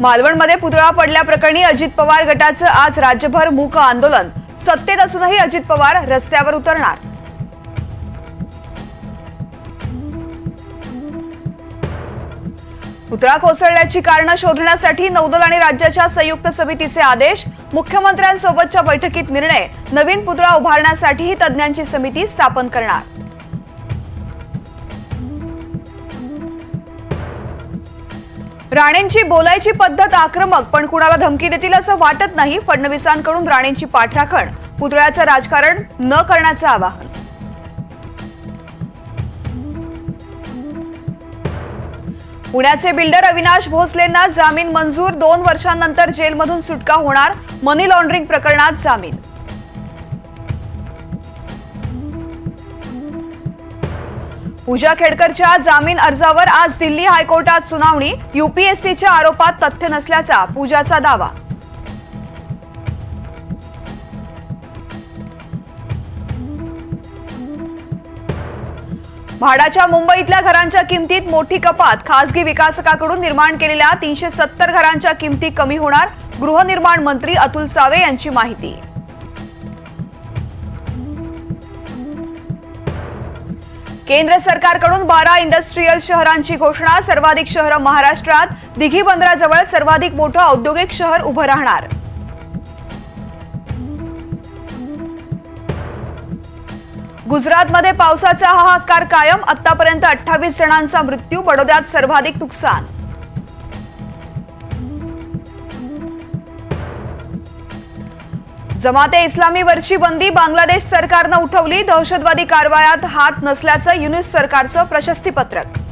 मालवणमध्ये पुतळा पडल्याप्रकरणी अजित पवार गटाचं आज राज्यभर मूक आंदोलन. सत्तेत असूनही अजित पवार रस्त्यावर उतरणार. पुतळा कोसळल्याची कारणं शोधण्यासाठी नौदल आणि राज्याच्या संयुक्त समितीचे आदेश मुख्यमंत्र्यांसोबतच्या बैठकीत निर्णय नवीन पुतळा उभारण्यासाठीही तज्ज्ञांची समिती स्थापन करणार. राणेंची बोलायची पद्धत आक्रमक पण कुणाला धमकी देतील असं वाटत नाही फडणवीसांकडून राणेंची पाठराखण. पुतळ्याचं राजकारण न करण्याचं आवाहन. पुण्याचे बिल्डर अविनाश भोसलेंना जामीन मंजूर दोन वर्षांनंतर जेलमधून सुटका होणार मनी लॉन्ड्रिंग प्रकरणात जामीन. पूजा खेडकरच्या जामीन अर्जावर आज दिल्ली हायकोर्टात सुनावणी युपीएससीच्या आरोपात तथ्य नसल्याचा पूजाचा दावा. भाडाच्या मुंबईतल्या घरांच्या किमतीत मोठी कपात. खासगी विकासकाकडून निर्माण केलेल्या तीनशे सत्तर घरांच्या किमती कमी होणार गृहनिर्माण मंत्री अतुल सावे यांची माहिती. केंद्र सरकारकडून बारा इंडस्ट्रीयल शहरांची घोषणा सर्वाधिक शहरं महाराष्ट्रात दिघी बंदराजवळ सर्वाधिक मोठं औद्योगिक शहर उभं राहणार. गुजरातमध्ये पावसाचा हाहाकार कायम आतापर्यंत अठ्ठावीस जणांचा मृत्यू बडोद्यात सर्वाधिक नुकसान. जमाते इस्लामीवरची बंदी बांगलादेश सरकारनं उठवली. दहशतवादी कारवायात हात नसल्याचं युनिस सरकारचं प्रशस्तीपत्रक.